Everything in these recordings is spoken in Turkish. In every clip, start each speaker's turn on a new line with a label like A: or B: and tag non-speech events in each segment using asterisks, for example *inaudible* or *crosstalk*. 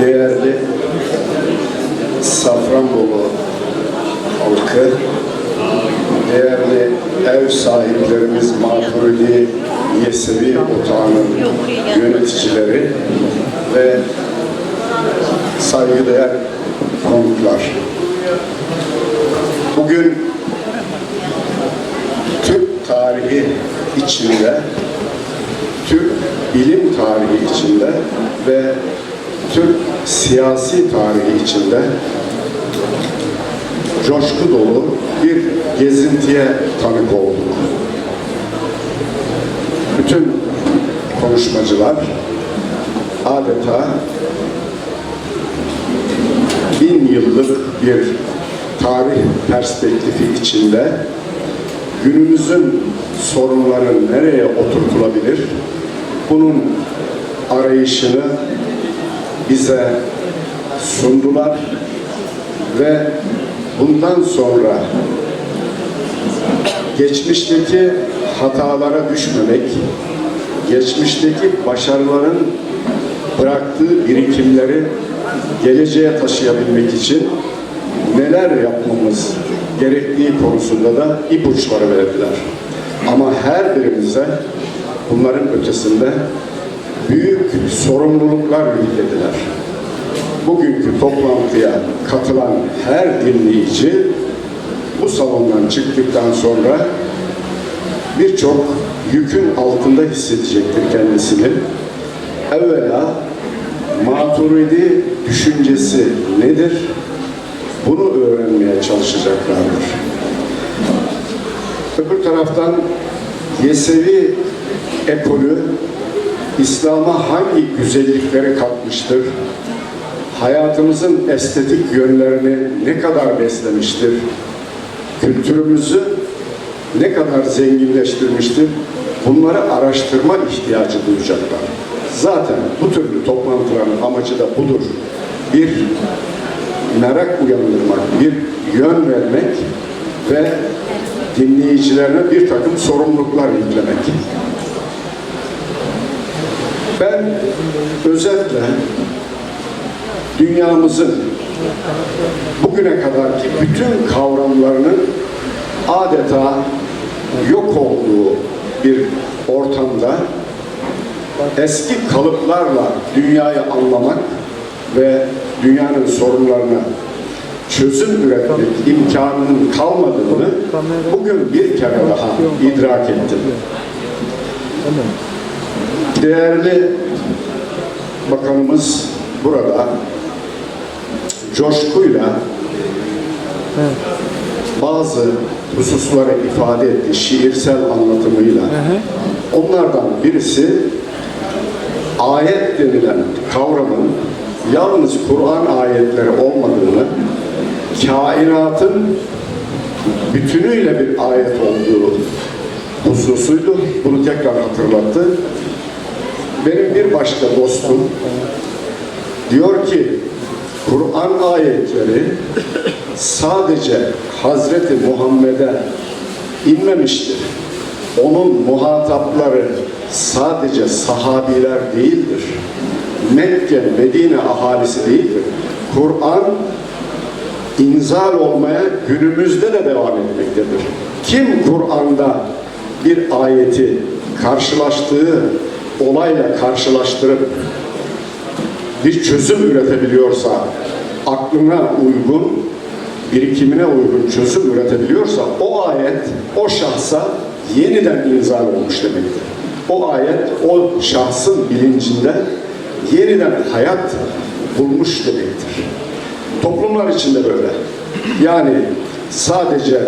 A: değerli Safranbolu halkı, değerli ev sahiplerimiz Maturidi Yesevi Otağı'nın yöneticileri ve saygıdeğer konuklar. Bugün Türk tarihi içinde, Türk bilim tarihi içinde ve Türk siyasi tarihi içinde coşku dolu bir gezintiye tanık olduk. Bütün konuşmacılar adeta bin yıllık bir tarih perspektifi içinde günümüzün sorunları nereye oturtulabilir? Bunun arayışını bize sundular ve bundan sonra geçmişteki hatalara düşmemek, geçmişteki başarıların bıraktığı birikimleri geleceğe taşıyabilmek için neler yapmamız gerektiği konusunda da ipuçları verdiler. Ama her birimize bunların ötesinde büyük sorumluluklar yüklediler. Bugünkü toplantıya katılan her dinleyici bu salondan çıktıktan sonra birçok yükün altında hissedecektir kendisini. Evvela maturidi düşüncesi nedir? Bunu öğrenmeye çalışacaklardır. Öbür taraftan Yesevi ekolü İslam'a hangi güzellikleri katmıştır? Hayatımızın estetik yönlerini ne kadar beslemiştir? Kültürümüzü ne kadar zenginleştirmiştir? Bunları araştırma ihtiyacı duyacaklar. Zaten bu türlü toplantıların amacı da budur. Bir merak uyandırmak, bir yön vermek ve dinleyicilerine bir takım sorumluluklar yüklemek. Ben özetle dünyamızın bugüne kadarki bütün kavramlarının adeta yok olduğu bir ortamda eski kalıplarla dünyayı anlamak ve dünyanın sorunlarına çözüm üretmek imkanının kalmadığını bugün bir kere daha idrak ettim. Değerli bakanımız burada coşkuyla bazı hususları ifade etti şiirsel anlatımıyla. Onlardan birisi ayet denilen kavramın yalnız Kur'an ayetleri olmadığını, kainatın bütünüyle bir ayet olduğu hususuydu. Bunu tekrar hatırlattı. Benim bir başka dostum diyor ki Kur'an ayetleri sadece Hazreti Muhammed'e inmemiştir. Onun muhatapları sadece sahabiler değildir. Mekke, Medine ahalisi değildir. Kur'an inzal olmaya günümüzde de devam etmektedir. Kim Kur'an'da bir ayeti karşılaştığı olayla karşılaştırıp bir çözüm üretebiliyorsa, aklına uygun, birikimine uygun çözüm üretebiliyorsa o ayet o şahsa yeniden inzal olmuş demektir. O ayet o şahsın bilincinde yeniden hayat bulmuş demektir. Toplumlar içinde böyle. Yani sadece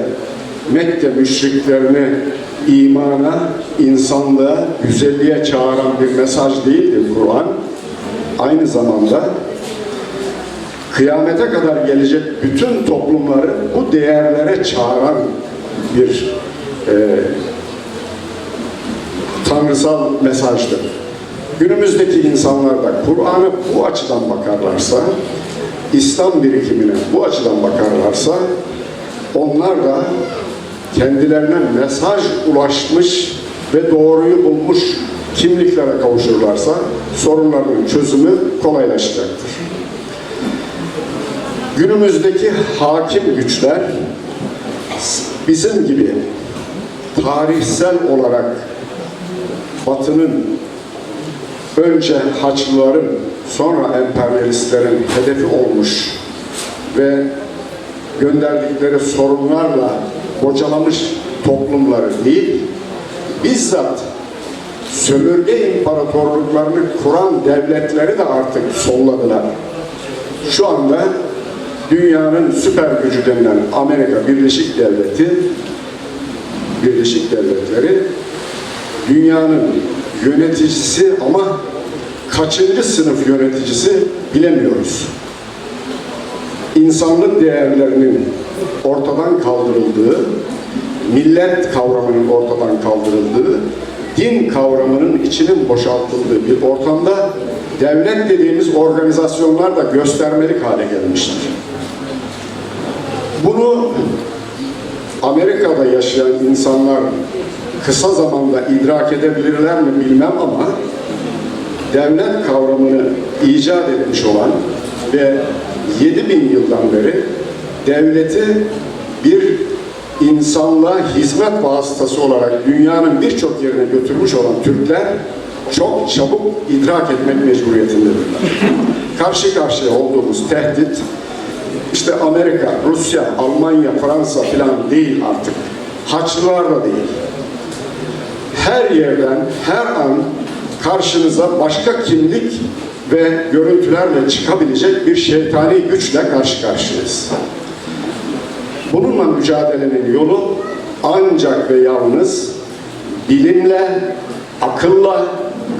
A: Mekke müşriklerini imana, insanlığa, güzelliğe çağıran bir mesaj değildir Kur'an. Aynı zamanda kıyamete kadar gelecek bütün toplumları bu değerlere çağıran bir e, tanrısal mesajdır. Günümüzdeki insanlar da Kur'an'ı bu açıdan bakarlarsa, İslam birikimine bu açıdan bakarlarsa, onlar da kendilerine mesaj ulaşmış ve doğruyu bulmuş kimliklere kavuşurlarsa sorunların çözümü kolaylaşacaktır. günümüzdeki hakim güçler bizim gibi tarihsel olarak Batı'nın önce Haçlıların sonra emperyalistlerin hedefi olmuş ve gönderdikleri sorunlarla bocalamış toplumları değil, bizzat sömürge imparatorluklarını kuran devletleri de artık solladılar. Şu anda dünyanın süper gücü denilen Amerika Birleşik Devleti, Birleşik Devletleri dünyanın yöneticisi ama kaçıncı sınıf yöneticisi bilemiyoruz. İnsanlık değerlerinin ortadan kaldırıldığı, millet kavramının ortadan kaldırıldığı, din kavramının içinin boşaltıldığı bir ortamda devlet dediğimiz organizasyonlar da göstermelik hale gelmiştir. Bunu Amerika'da yaşayan insanlar kısa zamanda idrak edebilirler mi bilmem ama devlet kavramını icat etmiş olan ve 7000 yıldan beri devleti bir insanlığa hizmet vasıtası olarak dünyanın birçok yerine götürmüş olan Türkler çok çabuk idrak etmek mecburiyetindedirler. *laughs* Karşı karşıya olduğumuz tehdit işte Amerika, Rusya, Almanya, Fransa falan değil artık. Haçlılar da değil. Her yerden, her an karşınıza başka kimlik ve görüntülerle çıkabilecek bir şeytani güçle karşı karşıyayız. Bununla mücadelenin yolu ancak ve yalnız bilimle, akılla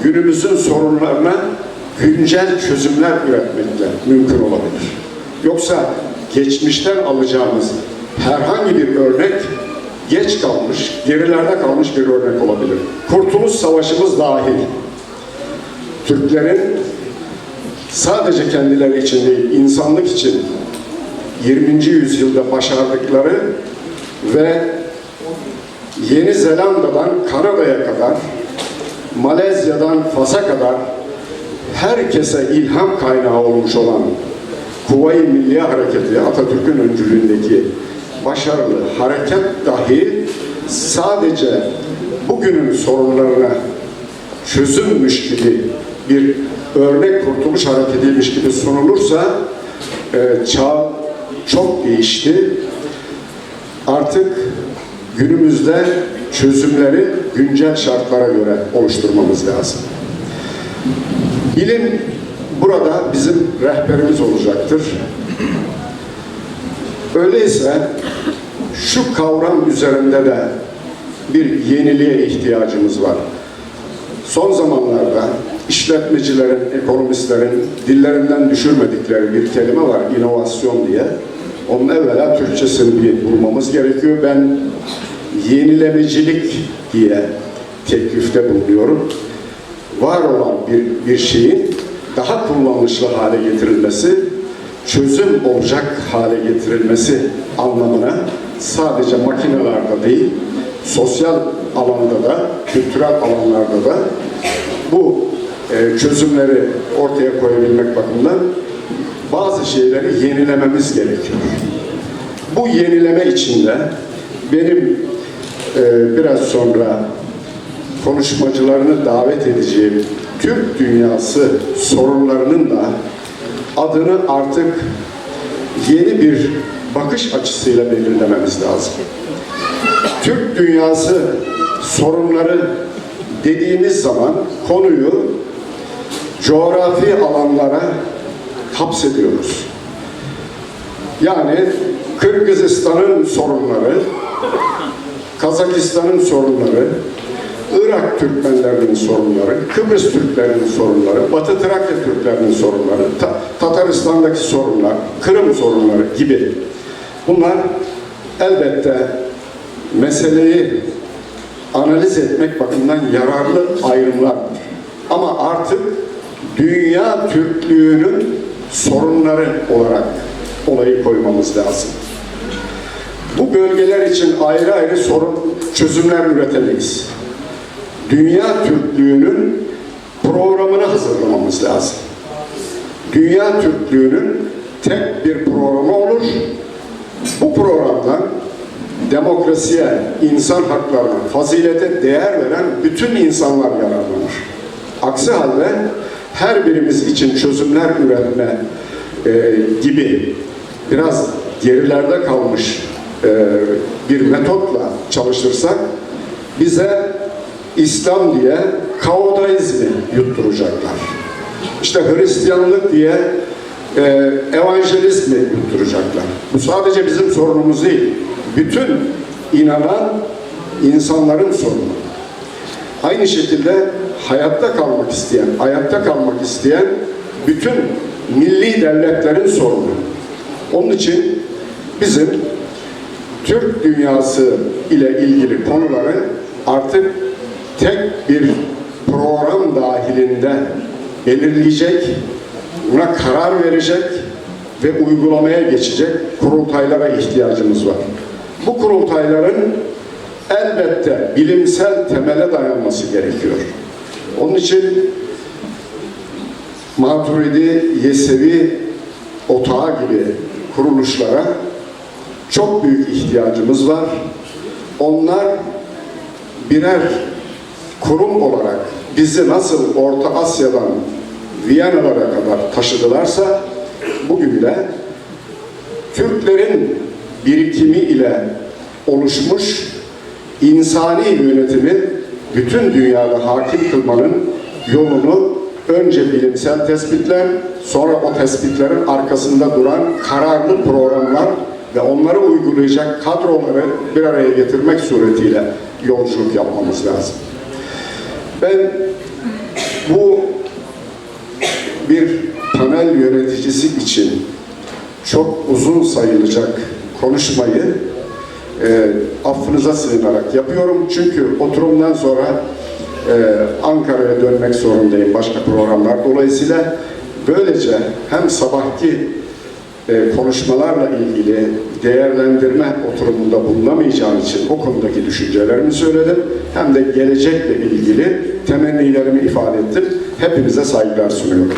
A: günümüzün sorunlarına güncel çözümler üretmekle mümkün olabilir. Yoksa geçmişten alacağımız herhangi bir örnek geç kalmış, gerilerde kalmış bir örnek olabilir. Kurtuluş Savaşımız dahil. Türklerin sadece kendileri için değil, insanlık için 20. yüzyılda başardıkları ve Yeni Zelanda'dan Kanada'ya kadar, Malezya'dan Fas'a kadar herkese ilham kaynağı olmuş olan Kuvayi Milliye Hareketi, Atatürk'ün öncülüğündeki başarılı hareket dahi sadece bugünün sorunlarına çözülmüş gibi bir örnek kurtuluş hareketiymiş gibi sunulursa e, çağ çok değişti. Artık günümüzde çözümleri güncel şartlara göre oluşturmamız lazım. Bilim burada bizim rehberimiz olacaktır. Öyleyse şu kavram üzerinde de bir yeniliğe ihtiyacımız var. Son zamanlarda işletmecilerin, ekonomistlerin dillerinden düşürmedikleri bir kelime var, inovasyon diye. Onun evvela Türkçesini bir bulmamız gerekiyor. Ben yenilemecilik diye teklifte bulunuyorum. Var olan bir, bir şeyin daha kullanışlı hale getirilmesi, çözüm olacak hale getirilmesi anlamına sadece makinelerde değil, sosyal alanda da, kültürel alanlarda da bu e, çözümleri ortaya koyabilmek bakımından bazı şeyleri yenilememiz gerekiyor. Bu yenileme içinde benim e, biraz sonra konuşmacılarını davet edeceğim Türk dünyası sorunlarının da adını artık yeni bir bakış açısıyla belirlememiz lazım. Türk dünyası sorunları dediğimiz zaman konuyu coğrafi alanlara hapsediyoruz. Yani Kırgızistan'ın sorunları, Kazakistan'ın sorunları, Irak Türkmenlerinin sorunları, Kıbrıs Türklerinin sorunları, Batı Trakya Türklerinin sorunları, Ta- Tataristan'daki sorunlar, Kırım sorunları gibi. Bunlar elbette meseleyi analiz etmek bakımından yararlı ayrımlardır. Ama artık dünya Türklüğünün sorunları olarak olayı koymamız lazım. Bu bölgeler için ayrı ayrı sorun çözümler üretemeyiz. Dünya Türklüğünün programını hazırlamamız lazım. Dünya Türklüğünün tek bir programı olur. Bu programdan demokrasiye, insan haklarına, fazilete değer veren bütün insanlar yararlanır. Aksi halde her birimiz için çözümler üretme e, gibi biraz gerilerde kalmış e, bir metotla çalışırsak bize İslam diye kaodaizmi yutturacaklar. İşte Hristiyanlık diye e, evangelizmi yutturacaklar. Bu sadece bizim sorunumuz değil. Bütün inanan insanların sorunu. Aynı şekilde hayatta kalmak isteyen, ayakta kalmak isteyen bütün milli devletlerin sorunu. Onun için bizim Türk dünyası ile ilgili konuları artık tek bir program dahilinde belirleyecek, buna karar verecek ve uygulamaya geçecek kurultaylara ihtiyacımız var. Bu kurultayların elbette bilimsel temele dayanması gerekiyor. Onun için Maturidi, Yesevi, Otağı gibi kuruluşlara çok büyük ihtiyacımız var. Onlar birer kurum olarak bizi nasıl Orta Asya'dan Viyana'lara kadar taşıdılarsa bugün de Türklerin birikimi ile oluşmuş insani yönetimi bütün dünyada hakim kılmanın yolunu önce bilimsel tespitler, sonra o tespitlerin arkasında duran kararlı programlar ve onları uygulayacak kadroları bir araya getirmek suretiyle yolculuk yapmamız lazım. Ben bu bir panel yöneticisi için çok uzun sayılacak konuşmayı e, affınıza sığınarak yapıyorum. Çünkü oturumdan sonra e, Ankara'ya dönmek zorundayım başka programlar. Dolayısıyla böylece hem sabahki e, konuşmalarla ilgili değerlendirme oturumunda bulunamayacağım için o konudaki düşüncelerimi söyledim. Hem de gelecekle ilgili temennilerimi ifade ettim. Hepinize saygılar sunuyorum.